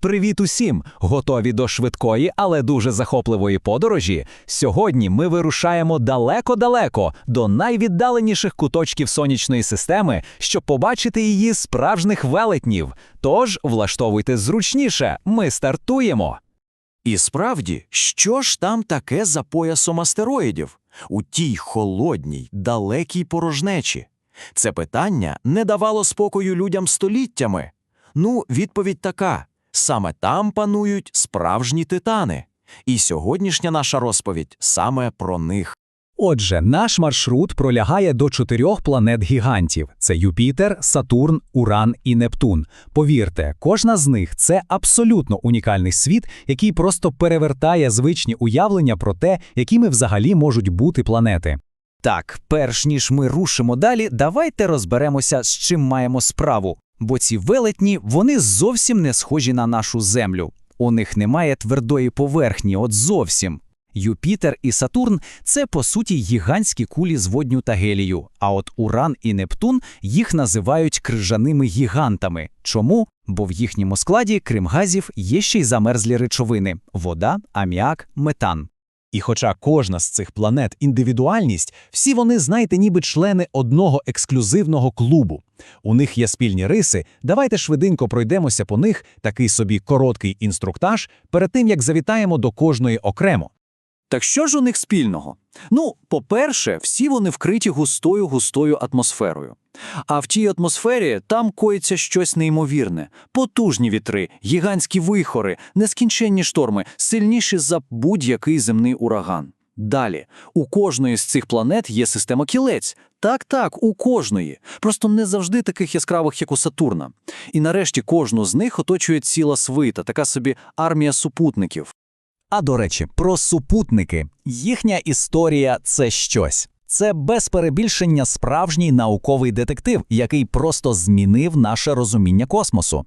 Привіт усім! Готові до швидкої, але дуже захопливої подорожі. Сьогодні ми вирушаємо далеко-далеко до найвіддаленіших куточків сонячної системи, щоб побачити її справжніх велетнів. Тож влаштовуйте зручніше, ми стартуємо. І справді, що ж там таке за поясом астероїдів? У тій холодній, далекій порожнечі? Це питання не давало спокою людям століттями. Ну, відповідь така: саме там панують справжні титани. І сьогоднішня наша розповідь саме про них. Отже, наш маршрут пролягає до чотирьох планет-гігантів: це Юпітер, Сатурн, Уран і Нептун. Повірте, кожна з них це абсолютно унікальний світ, який просто перевертає звичні уявлення про те, якими взагалі можуть бути планети. Так, перш ніж ми рушимо далі, давайте розберемося, з чим маємо справу. Бо ці велетні вони зовсім не схожі на нашу землю. У них немає твердої поверхні, от зовсім. Юпітер і Сатурн це по суті гігантські кулі з водню та гелію. А от Уран і Нептун їх називають крижаними гігантами. Чому? Бо в їхньому складі, крім газів, є ще й замерзлі речовини: вода, аміак, метан. І хоча кожна з цих планет індивідуальність, всі вони, знаєте, ніби члени одного ексклюзивного клубу. У них є спільні риси. Давайте швиденько пройдемося по них, такий собі короткий інструктаж, перед тим як завітаємо до кожної окремо. Так що ж у них спільного? Ну, по-перше, всі вони вкриті густою густою атмосферою. А в тій атмосфері там коїться щось неймовірне: потужні вітри, гігантські вихори, нескінченні шторми, сильніші за будь-який земний ураган. Далі, у кожної з цих планет є система кілець. Так, так, у кожної. Просто не завжди таких яскравих, як у Сатурна. І нарешті кожну з них оточує ціла свита, така собі армія супутників. А до речі, про супутники. Їхня історія це щось. Це без перебільшення справжній науковий детектив, який просто змінив наше розуміння космосу.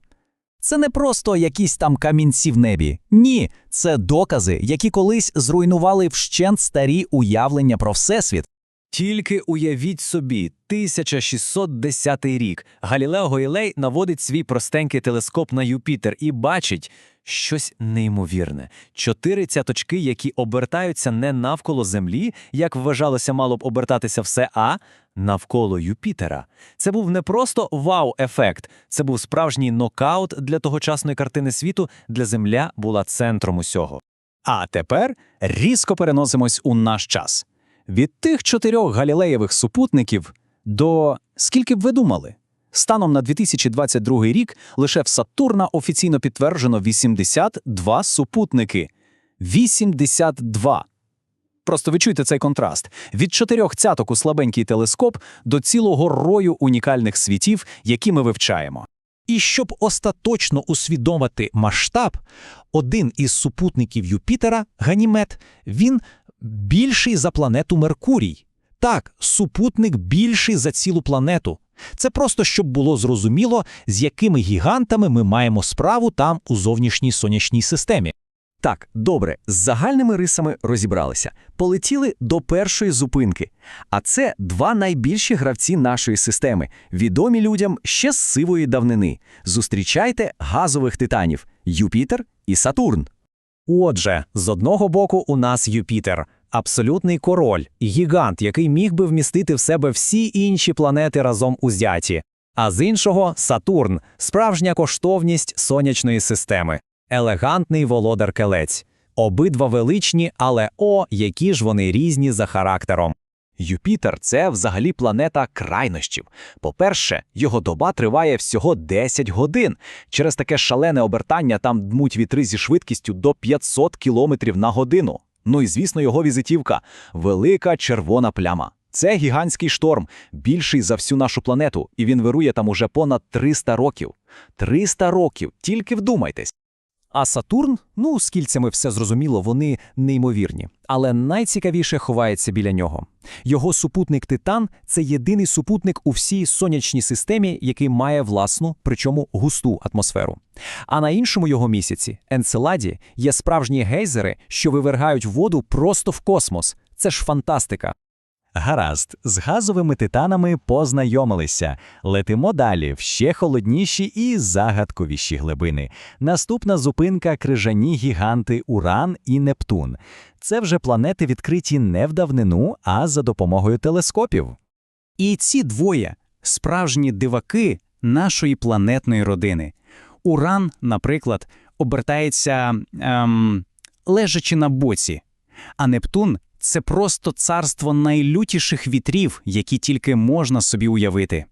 Це не просто якісь там камінці в небі. Ні, це докази, які колись зруйнували вщент старі уявлення про всесвіт. Тільки уявіть собі, 1610 рік Галілео Галілей наводить свій простенький телескоп на Юпітер і бачить щось неймовірне. Чотири цяточки, які обертаються не навколо Землі, як вважалося, мало б обертатися все, а навколо Юпітера. Це був не просто вау-ефект, це був справжній нокаут для тогочасної картини світу, де Земля була центром усього. А тепер різко переносимось у наш час. Від тих чотирьох галілеєвих супутників до скільки б ви думали? Станом на 2022 рік лише в Сатурна офіційно підтверджено 82 супутники. 82. Просто ви чуєте цей контраст. Від чотирьох цяток у слабенький телескоп до цілого рою унікальних світів, які ми вивчаємо. І щоб остаточно усвідомити масштаб, один із супутників Юпітера, Ганімед, він більший за планету Меркурій. Так, супутник більший за цілу планету. Це просто щоб було зрозуміло, з якими гігантами ми маємо справу там у зовнішній сонячній системі. Так, добре, з загальними рисами розібралися. Полетіли до першої зупинки. А це два найбільші гравці нашої системи, відомі людям ще з сивої давнини. Зустрічайте газових титанів Юпітер і Сатурн. Отже, з одного боку у нас Юпітер, абсолютний король, гігант, який міг би вмістити в себе всі інші планети разом узяті. А з іншого Сатурн, справжня коштовність сонячної системи, елегантний володар келець. Обидва величні, але о, які ж вони різні за характером. Юпітер це взагалі планета крайнощів. По-перше, його доба триває всього 10 годин. Через таке шалене обертання там дмуть вітри зі швидкістю до 500 км на годину. Ну і звісно, його візитівка велика червона пляма. Це гігантський шторм, більший за всю нашу планету, і він вирує там уже понад 300 років. 300 років, тільки вдумайтесь. А Сатурн, ну, з кільцями все зрозуміло, вони неймовірні. Але найцікавіше ховається біля нього. Його супутник Титан це єдиний супутник у всій сонячній системі, який має власну, причому густу атмосферу. А на іншому його місяці, Енцеладі, є справжні гейзери, що вивергають воду просто в космос. Це ж фантастика. Гаразд, з газовими титанами познайомилися. Летимо далі в ще холодніші і загадковіші глибини. Наступна зупинка крижані гіганти Уран і Нептун. Це вже планети відкриті не в давнину, а за допомогою телескопів. І ці двоє справжні диваки нашої планетної родини. Уран, наприклад, обертається ем, лежачи на боці, а Нептун це просто царство найлютіших вітрів, які тільки можна собі уявити.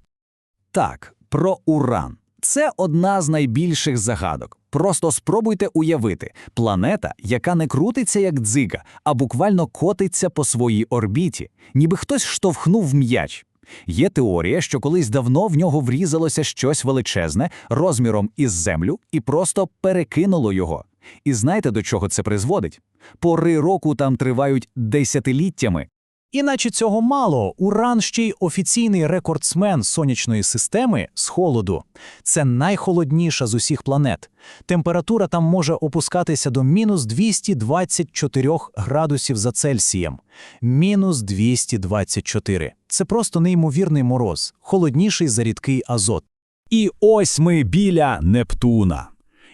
Так, про Уран. Це одна з найбільших загадок. Просто спробуйте уявити планета, яка не крутиться як дзига, а буквально котиться по своїй орбіті, ніби хтось штовхнув м'яч. Є теорія, що колись давно в нього врізалося щось величезне розміром із землю і просто перекинуло його. І знаєте, до чого це призводить? Пори року там тривають десятиліттями. Іначе цього мало. Уран ще й офіційний рекордсмен сонячної системи з холоду. Це найхолодніша з усіх планет. Температура там може опускатися до мінус 224 градусів за Цельсієм. Мінус 224. Це просто неймовірний мороз, холодніший за рідкий азот. І ось ми біля Нептуна.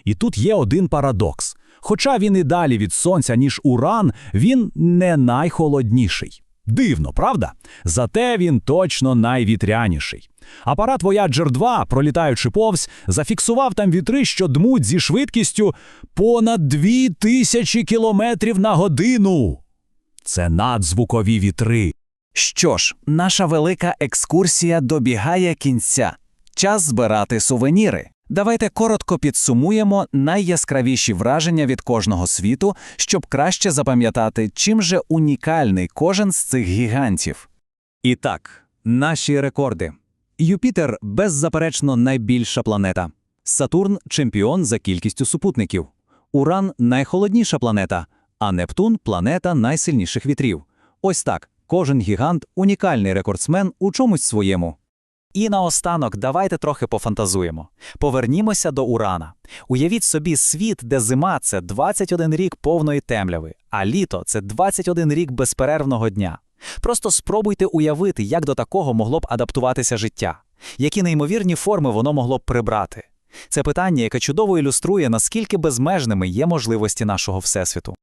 І тут є один парадокс. Хоча він і далі від сонця, ніж Уран, він не найхолодніший. Дивно, правда? Зате він точно найвітряніший. Апарат Voyager 2, пролітаючи повз, зафіксував там вітри, що дмуть зі швидкістю понад 2000 кілометрів на годину. Це надзвукові вітри. Що ж, наша велика екскурсія добігає кінця. Час збирати сувеніри. Давайте коротко підсумуємо найяскравіші враження від кожного світу, щоб краще запам'ятати, чим же унікальний кожен з цих гігантів. І так, наші рекорди. Юпітер беззаперечно найбільша планета. Сатурн чемпіон за кількістю супутників. Уран найхолодніша планета, а Нептун планета найсильніших вітрів. Ось так, кожен гігант унікальний рекордсмен у чомусь своєму. І наостанок давайте трохи пофантазуємо. Повернімося до Урана. Уявіть собі світ, де зима це 21 рік повної темряви, а літо це 21 рік безперервного дня. Просто спробуйте уявити, як до такого могло б адаптуватися життя, які неймовірні форми воно могло б прибрати. Це питання, яке чудово ілюструє, наскільки безмежними є можливості нашого Всесвіту.